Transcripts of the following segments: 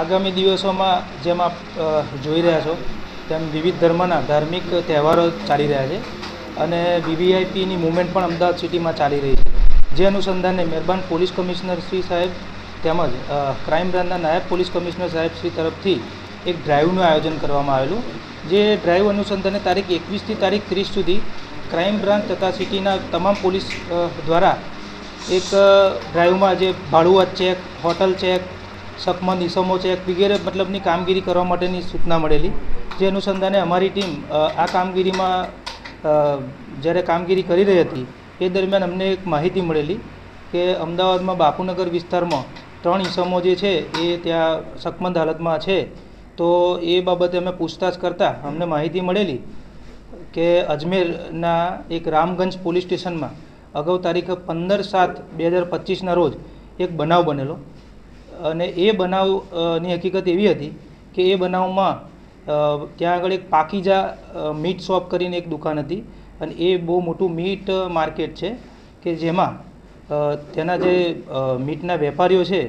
આગામી દિવસોમાં જેમ આપ જોઈ રહ્યા છો, તેમ વિવિધ ધર્મના ધાર્મિક તહેવારો ચાલી રહ્યા છે અને વીવીઆઈપીની મુવમેન્ટ પણ અમદાવાદ સિટીમાં ચાલી રહી છે. જે અનુસંધાને મહેરબાન પોલીસ કમિશનર શ્રી સાહેબ તેમજ ક્રાઇમ બ્રાન્ચના નાયબ પોલીસ કમિશનર સાહેબ શ્રી તરફથી એક ડ્રાઈવનું આયોજન કરવામાં આવેલું. જે ડ્રાઈવ અનુસંધાને તારીખ એકવીસથી તારીખ ત્રીસ સુધી ક્રાઇમ બ્રાન્ચ તથા સિટીના તમામ પોલીસ દ્વારા એક ડ્રાઈવમાં જે ભાડુઆત ચેક હોટલ ચેક શકમંદ ઈસમો ચેક વગેરે મતલબની કામગીરી કરવા માટેની સૂચના મળેલી. જે અનુસંધાને અમારી ટીમ આ કામગીરીમાં જ્યારે કામગીરી કરી રહી હતી, એ દરમિયાન અમને એક માહિતી મળેલી કે અમદાવાદમાં બાપુનગર વિસ્તારમાં ત્રણ ઇસમો જે છે, એ ત્યાં શકમંદ હાલતમાં છે. તો એ બાબતે અમે પૂછતાછ કરતાં અમને માહિતી મળેલી કે અજમેરના એક રામગંજ પોલીસ સ્ટેશનમાં અગાઉ તારીખ પંદર સાત બે હજાર પચીસના રોજ એક બનાવ બનેલો. અને એ બનાવની હકીકત એવી હતી કે એ બનાવમાં ત્યાં આગળ એક પાકીજા મીટ શોપ કરીને એક દુકાન હતી. અને એ બહુ મોટું મીટ માર્કેટ છે કે જેમાં તેના જે મીટના વેપારીઓ છે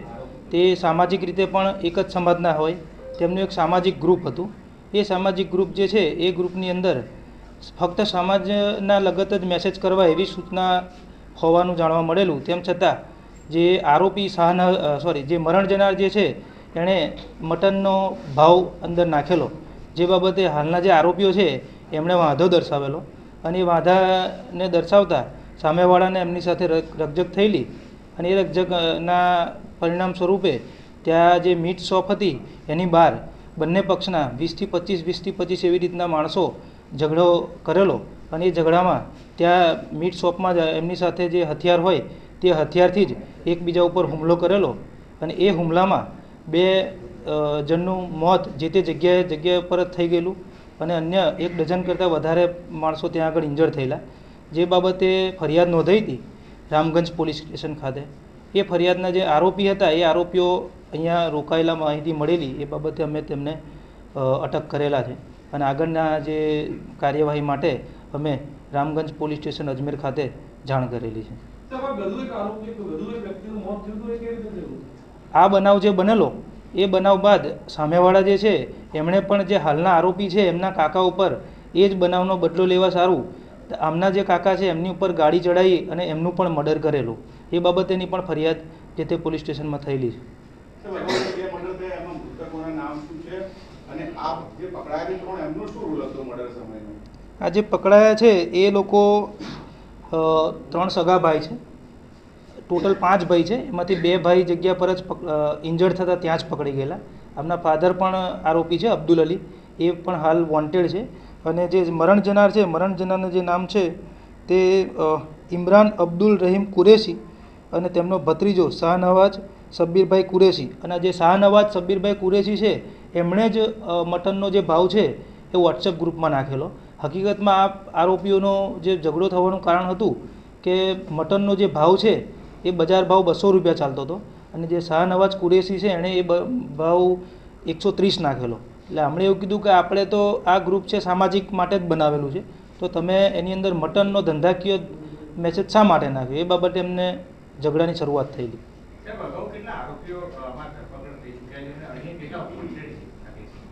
તે સામાજિક રીતે પણ એક જ સમાજના હોય. તેમનું એક સામાજિક ગ્રુપ હતું. એ સામાજિક ગ્રુપ જે છે એ ગ્રુપની અંદર ફક્ત સમાજના લગત જ મેસેજ કરવા એવી સૂચના હોવાનું જાણવા મળેલું. તેમ છતાં, જે આરોપી શાહના સોરી જે મરણ જનાર જે છે, એણે મટનનો ભાવ અંદર નાખેલો. જે બાબતે હાલના જે આરોપીઓ છે, એમણે વાંધો દર્શાવેલો અને એ વાંધાને દર્શાવતા સામેવાળાને એમની સાથે રકજક થયેલી અને એ રકજકના પરિણામ સ્વરૂપે ત્યાં જે મીટ શોપ હતી, એની બહાર બંને પક્ષના વીસથી પચીસ વીસથી પચીસ એવી રીતના માણસો ઝઘડો કરેલો અને એ ઝઘડામાં ત્યાં મીટ શોપમાં જ એમની સાથે જે હથિયાર હોય તે હથિયારથી જ એકબીજા ઉપર હુમલો કરેલો અને એ હુમલામાં બે જણનું મોત જે તે જગ્યાએ, જગ્યા પર જ થઈ ગયેલું અને અન્ય એક ડઝન કરતાં વધારે માણસો ત્યાં આગળ ઇન્જર થયેલા. જે બાબતે ફરિયાદ નોંધાઈ હતી રામગંજ પોલીસ સ્ટેશન ખાતે. એ ફરિયાદના જે આરોપી હતા, એ આરોપીઓ અહીંયા રોકાયેલા માહિતી મળેલી, એ બાબતે અમે તેમને અટક કરેલા છે. અને આગળના જે કાર્યવાહી માટે અમે રામગંજ પોલીસ સ્ટેશન અજમેર ખાતે જાણ કરેલી છે. આ બનાવ જે બનેલો એ બનાવ બાદ સામેવાળા જે છે એમણે પણ જે હાલના આરોપી છે એમના કાકા ઉપર એ જ બનાવનો બદલો લેવા સારું આમના જે કાકા છે એમની ઉપર ગાડી ચડાવી અને એમનું પણ મર્ડર કરેલું. એ બાબતેની પણ ફરિયાદ જે તે પોલીસ સ્ટેશનમાં થયેલી છે સાહેબ, અગાઉ જે મર્ડર થયા એમાં મૃતકોના નામ શું છે અને આ જે પકડાયેલી ત્રણ એમનો શું રોલ હતો મર્ડર સમયનો આ જે પકડાયા છે, એ લોકો ત્રણ સગા ભાઈ છે. ટોટલ પાંચ ભાઈ છે. એમાંથી બે ભાઈ જગ્યા પર જ ઇન્જર્ડ થતા ત્યાં જ પકડી ગયેલા. આમના ફાધર પણ આરોપી છે, અબ્દુલ અલી. એ પણ હાલ વોન્ટેડ છે. અને જે મરણ જનાર છે, મરણ જનારનું જે નામ છે, તે ઇમરાન અબ્દુલ રહીમ કુરેશી અને તેમનો ભત્રીજો શાહનવાજ સબ્બીરભાઈ કુરેશી. અને જે શાહનવાજ સબ્બીરભાઈ કુરેશી છે એમણે જ મટનનો જે ભાવ છે, એ વોટ્સએપ ગ્રુપમાં નાખેલો. હકીકતમાં આ આરોપીઓનો જે ઝઘડો થવાનું કારણ હતું કે મટનનો જે ભાવ છે, એ બજાર ભાવ બસો રૂપિયા ચાલતો હતો અને જે શાહનવાજ કુરેશી છે, એણે એ ભાવ એકસો ત્રીસ નાખેલો. એટલે હમણે એવું કીધું કે આપણે તો આ ગ્રુપ છે સામાજિક માટે જ બનાવેલું છે. તો તમે એની અંદર મટનનો ધંધાકીય મેસેજ શા માટે નાખ્યો? એ બાબતે એમને ઝઘડાની શરૂઆત થયેલી સાહેબ અગાઉ કેટલા આરોપીઓ આમાં ધરપકડ થઈ ચૂક્યા છે અને અહીં કેટલા વોન્ટેડ છે આ કેસમાં?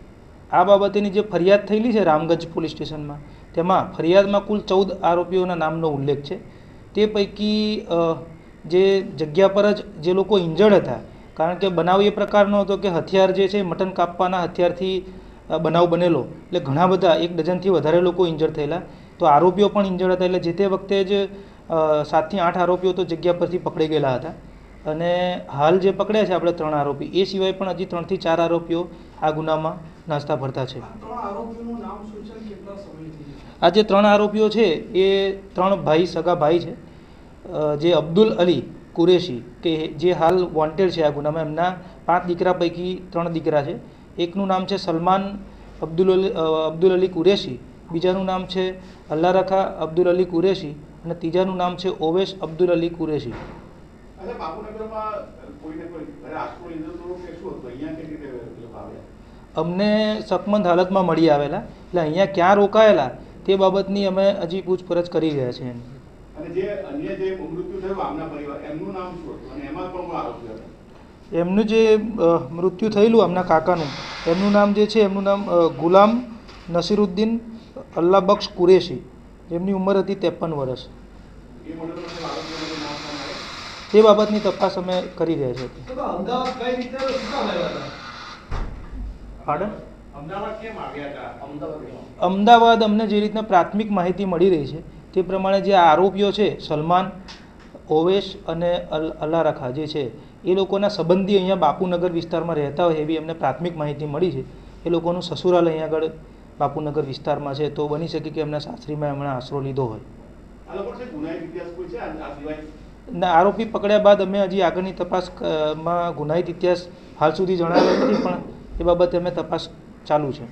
આ બાબતેની જે ફરિયાદ થયેલી છે રામગંજ પોલીસ સ્ટેશનમાં, તેમાં ફરિયાદમાં કુલ ચૌદ આરોપીઓના નામનો ઉલ્લેખ છે. તે પૈકી જે જગ્યા પર જ જે લોકો ઇન્જર્ડ હતા, કારણ કે બનાવ એ પ્રકારનો હતો કે હથિયાર જે છે મટન કાપવાના હથિયારથી બનાવ બનેલો. એટલે ઘણા બધા, એક ડઝનથી વધારે લોકો ઇન્જર્ડ થયેલા. તો આરોપીઓ પણ ઇન્જર્ડ હતા, એટલે જે તે વખતે જ સાતથી આઠ આરોપીઓ તો જગ્યા પરથી પકડી ગયેલા હતા. અને હાલ જે પકડ્યા છે આપણે ત્રણ આરોપી એ સિવાય પણ હજી ત્રણથી ચાર આરોપીઓ આ ગુનામાં નાસ્તા ભરતા છે? આ જે ત્રણ આરોપીઓ છે એ ત્રણ ભાઈ સગા ભાઈ છે. જે અબ્દુલ અલી કુરેશી કે જે હાલ વોન્ટેડ છે આ ગુનામાં એમના પાંચ દીકરા પૈકી ત્રણ દીકરા છે. એકનું નામ છે સલમાન અબ્દુલ અલી અબ્દુલ અલી કુરેશી બીજાનું નામ છે અલ્લારખા અબ્દુલ અલી કુરેશી અને ત્રીજાનું નામ છે ઓવેશ અબ્દુલ અલી કુરેશી. અચ્છા બાપુનગરમાં કોઈને કોઈ આશરો લીધો કે શું હતું અહીંયા કેવી રીતે આવ્યા? અમને સકમંદ હાલતમાં મળી આવેલા એટલે અહીંયા ક્યાં રોકાયેલા તે બાબતની અમે હજી પૂછપરછ કરી રહ્યા છીએ. અને જે અન્ય જે મૃત્યુ થયું આમના પરિવાર એમનું નામ શું હતું? અને એમાં પણ આરોપી એમનું જે મૃત્યુ થયેલું આમના કાકાનું એમનું નામ જે છે એમનું નામ ગુલામ નસીરુદ્દીન અલ્લાબક્ષ કુરેશી એમની ઉંમર હતી ત્રેપન વર્ષ એ મર્ડરમાં જે આરોપીઓનું નામ કોણ આવે તે બાબતની તપાસ અમે કરી રહ્યા છીએ. અમદાવાદ પાડન અમને જે રીતના પ્રાથમિક માહિતી મળી રહી છે તે પ્રમાણે જે આરોપીઓ છે સલમાન ઓવેશ અને અલ અલ્લારખા જે છે એ લોકોના સંબંધી અહીંયા બાપુનગર વિસ્તારમાં રહેતા હોય એવી અમને પ્રાથમિક માહિતી મળી છે. એ લોકોનું સસુરાલ અહીંયા આગળ બાપુનગર વિસ્તારમાં છે તો બની શકે કે એમના સાસરીમાં એમણે આશરો લીધો હોય. ના, આરોપી પકડ્યા બાદ અમે હજી આગળની તપાસમાં ગુનાહિત ઇતિહાસ હાલ સુધી જણાવ્યો નથી, પણ એ બાબતે અમે તપાસ ચાલુ છે.